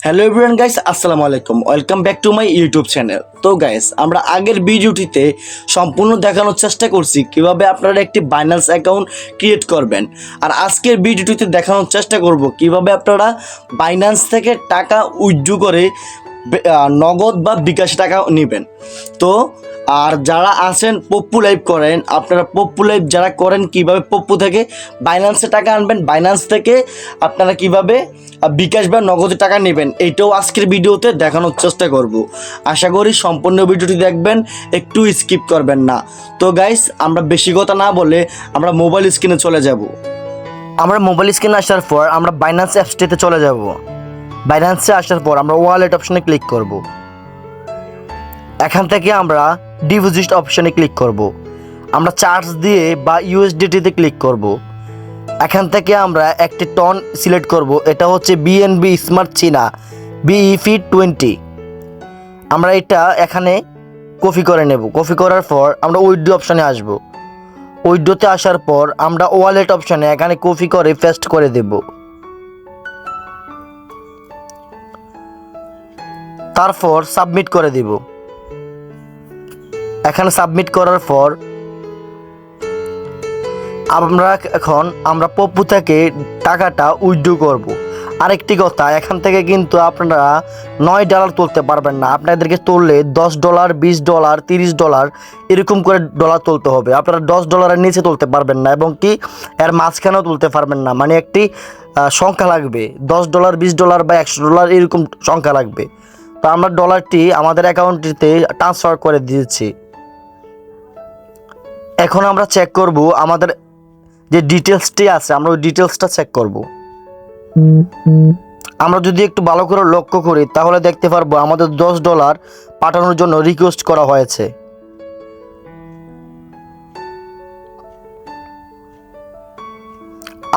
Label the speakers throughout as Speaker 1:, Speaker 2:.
Speaker 1: Hello everyone guys আসসালামু আলাইকুম। Welcome back to my YouTube channel তো গাইস আমরা আগের ভিডিওটিতে সম্পূর্ণ দেখানোর চেষ্টা করছি কীভাবে আপনারা একটি বাইন্যান্স অ্যাকাউন্ট ক্রিয়েট করবেন। আর আজকের ভিডিওটিতে দেখানোর চেষ্টা করব কীভাবে আপনারা বাইন্যান্স থেকে টাকা উইথড্র করে নগদ বা বিকাশ টাকা নেবেন। তো, আর যারা আছেন, পপ্পু লাইভ করেন, আপনারা পপ্পু লাইভ যারা করেন, কীভাবে পপ্পু থেকে বাইন্যান্সে টাকা আনবেন বাইন্যান্স থেকে আপনারা কীভাবে বিকাশ বা নগদে টাকা নেবেন, এইটাও আজকের ভিডিওতে দেখানোর চেষ্টা করব। আশা করি সম্পূর্ণ ভিডিওটি দেখবেন, একটু স্কিপ করবেন না। তো গাইস আমরা বেশি কথা না বলে আমরা মোবাইল স্ক্রিনে চলে যাব। আমরা মোবাইল স্ক্রিনে আসার পর আমরা বাইন্যান্স অ্যাপসটিতে চলে যাব। বাইন্যান্সে আসার পর আমরা ওয়ালেট অপশনে ক্লিক করব। এখান থেকে আমরা ডিপোজিট অপশনে ক্লিক করব। আমরা চার্জ দিয়ে বা ইউএসডিটিতে ক্লিক করব। এখান থেকে আমরা একটি টন সিলেক্ট করব। এটা হচ্ছে বিএনবি স্মার্ট চীনা বিইফি টোয়েন্টি আমরা এটা এখানে কপি করে নেব। কপি করার পর আমরা উইড্রো অপশানে আসব। উইড্রোতে আসার পর আমরা ওয়ালেট অপশানে এখানে কপি করে পেস্ট করে দেব। তারপর সাবমিট করে দিব। এখানে সাবমিট করার পর আমরা এখন, আমরা পপ্পু থেকে টাকাটা উইথড্র করব। আরেকটি কথা, এখান থেকে কিন্তু আপনারা নয় ডলার তুলতে পারবেন না। আপনাদেরকে তুললে দশ ডলার বিশ ডলার তিরিশ ডলার এরকম করে ডলার তুলতে হবে। আপনারা দশ ডলারের নিচে তুলতে পারবেন না এবং কি এর মাঝখানেও তুলতে পারবেন না। মানে একটি সংখ্যা লাগবে। দশ ডলার বিশ ডলার বা একশো ডলার এরকম সংখ্যা লাগবে। তো আমরা ডলারটি আমাদের অ্যাকাউন্টটিতে ট্রান্সফার করে দিয়েছি। এখন আমরা চেক করব আমাদের যে ডিটেলসটি আছে, আমরা ওই ডিটেলসটা চেক করব। আমরা যদি একটু ভালো করে লক্ষ্য করি, তাহলে দেখতে পারব আমাদের দশ ডলার পাঠানোর জন্য রিকোয়েস্ট করা হয়েছে।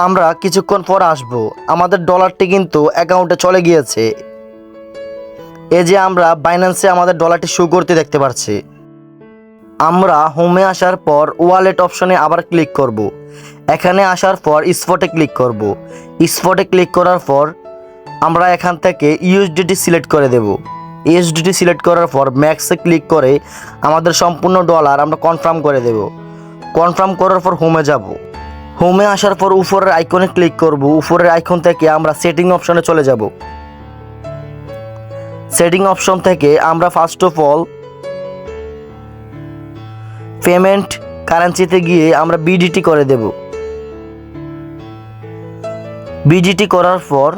Speaker 1: আমরা কিছুক্ষণ পর আসব। আমাদের ডলারটি কিন্তু অ্যাকাউন্টে চলে গিয়েছে। এই যে আমরা বাইন্যান্সে আমাদের ডলারটি শো করতে দেখতে পাচ্ছি আমরা হোমে আসার পর ওয়ালেট অপশনে আবার ক্লিক করব। এখানে আসার পর স্পটে ক্লিক করব। স্পটে ক্লিক করার পর আমরা এখান থেকে ইউএসডিটি সিলেক্ট করে দেব। ইউএসডিটি সিলেক্ট করার পর ম্যাক্সে ক্লিক করে আমাদের সম্পূর্ণ ডলার আমরা কনফার্ম করে দেব। কনফার্ম করার পর হোমে যাব। হোমে আসার পর উপরের আইকনে ক্লিক করব। উপরের আইকন থেকে আমরা সেটিং অপশনে চলে যাব। সেটিং অপশন থেকে আমরা ফার্স্ট অফ অল পেমেন্ট কারেন্সিতে গিয়ে আমরা বিডিটি করে দেব। বিডিটি করার পর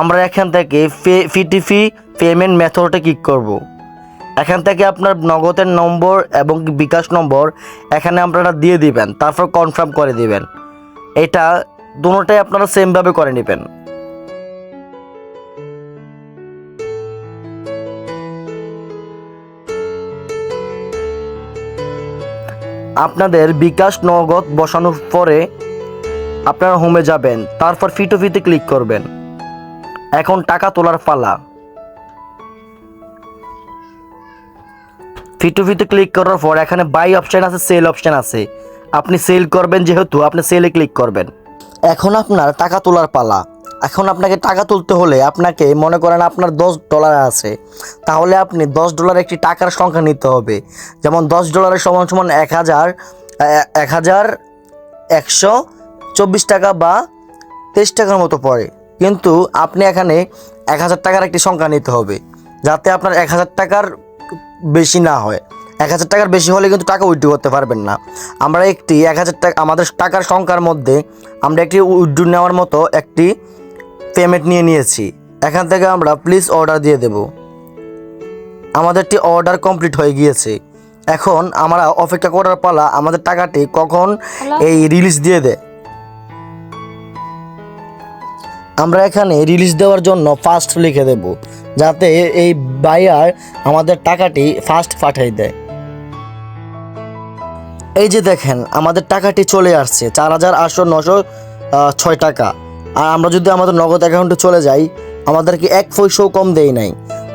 Speaker 1: আমরা এখান থেকে ফিটিফি পেমেন্ট মেথডে ক্লিক করব। এখান থেকে আপনার নগদের নম্বর এবং বিকাশ নম্বর এখানে আপনারা দিয়ে দিবেন, তারপর কনফার্ম করে দিবেন। এটা দুটোটাই আপনারা সেমভাবে করে নেবেন। আপনাদের বিকাশ নগদ বসানোর পরে আপনারা হোমে যাবেন, তারপর ফিটো ফিতে ক্লিক করবেন। এখন টাকা তোলার পালা। ফিটো ফিতে ক্লিক করার পর এখানে বাই অপশান আছে সেল অপশান আছে। আপনি সেল করবেন যেহেতু, আপনি সেলে ক্লিক করবেন। এখন আপনার টাকা তোলার পালা। এখন আপনাকে টাকা তুলতে হলে আপনাকে মনে করেন আপনার দশ ডলার আছে। তাহলে আপনি দশ ডলার একটি টাকার সংখ্যা নিতে হবে। যেমন দশ ডলারের সমান সমান এক হাজার এক হাজার একশো চব্বিশ টাকা বা তেইশ টাকার মতো পড়ে। কিন্তু আপনি এখানে এক হাজার টাকার একটি সংখ্যা নিতে হবে, যাতে আপনার এক হাজার টাকার বেশি না হয়। এক হাজার টাকার বেশি হলে কিন্তু টাকা উইথড্র করতে পারবেন না। আমরা একটি এক হাজার টাকা, আমাদের টাকার সংখ্যার মধ্যে আমরা একটি উইথড্র নেওয়ার মতো একটি পেমেন্ট নিয়ে নিয়েছি। এখান থেকে আমরা প্লিজ অর্ডার দিয়ে দেব। আমাদেরটি অর্ডার কমপ্লিট হয়ে গিয়েছে। এখন আমরা অপেক্ষা করার পালা আমাদের টাকাটি কখন এই রিলিজ দিয়ে দেয় আমরা এখানে রিলিজ দেওয়ার জন্য ফার্স্ট লিখে দেব যাতে এই বায়ার আমাদের টাকাটি ফার্স্ট পাঠিয়ে দেয়। এই যে দেখেন আমাদের টাকাটি চলে আসছে চার হাজার আটশো নশো ছয় টাকা। আর আমরা যদি আমাদের নগদ অ্যাকাউন্টে চলে যাই, আমাদেরকে এক পয়সাও কম দেয় নাই।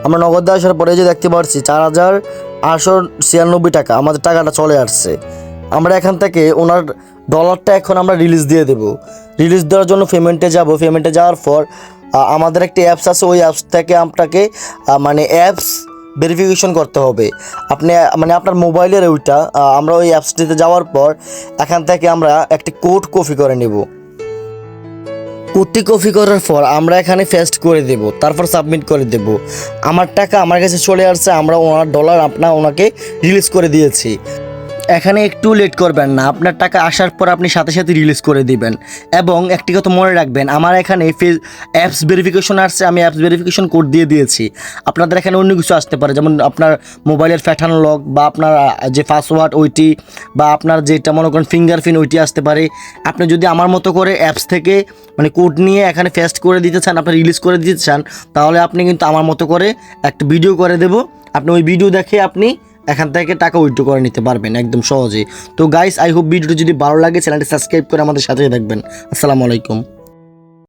Speaker 1: আমরা নগদে আসার পরে যে দেখতে পাচ্ছি, চার হাজার আটশো ছিয়ানব্বই টাকা, আমাদের টাকাটা চলে আসছে। আমরা এখান থেকে ওনার ডলারটা এখন আমরা রিলিজ দিয়ে দেব। রিলিজ দেওয়ার জন্য পেমেন্টে যাব। পেমেন্টে যাওয়ার পর আমাদের একটি অ্যাপস আছে, ওই অ্যাপস থেকে আপনাকে মানে অ্যাপস ভেরিফিকেশন করতে হবে। আপনি মানে আপনার মোবাইলের ওইটা আমরা ওই অ্যাপসটিতে যাওয়ার পর, এখান থেকে আমরা একটি কোড কপি করে নেব। কোডটি কপি করার পর আমরা এখানে ফেস্ট করে দেব, তারপর সাবমিট করে দেব। আমার টাকা আমার কাছে চলে আসছে, আমরা ওনার ডলার আপনার ওনাকে রিলিজ করে দিয়েছি। এখানে একটু লেট করবেন না। আপনার টাকা আসার পর আপনি সাথে সাথে রিলিজ করে দিবেন। এবং একটি কথা মনে রাখবেন, আমার এখানে ফেস অ্যাপস ভেরিফিকেশন আসছে, আমি অ্যাপস ভেরিফিকেশন কোড দিয়ে দিয়েছি। আপনাদের এখানে অন্য কিছু আসতে পারে, যেমন আপনার মোবাইলের ফ্যাটান লক বা আপনার যে পাসওয়ার্ড ওইটি বা আপনার যেটা মনে করেন ফিঙ্গারপ্রিন্ট ওইটি আসতে পারে। আপনি যদি আমার মতো করে অ্যাপস থেকে মানে কোড নিয়ে এখানে ফেস্ট করে দিতে চান, আপনি রিলিজ করে দিতে চান, তাহলে আপনি কিন্তু আমার মতো করে একটা ভিডিও করে দেব। আপনি ওই ভিডিও দেখে আপনি এখান থেকে টাকা উইথড্র করে নিতে পারবেন একদম সহজে তো গাইস আই হোপ ভিডিওটি যদি ভালো লাগে চ্যানেলটি সাবস্ক্রাইব করে আমাদের সাথে থাকবেন। আসসালামু আলাইকুম।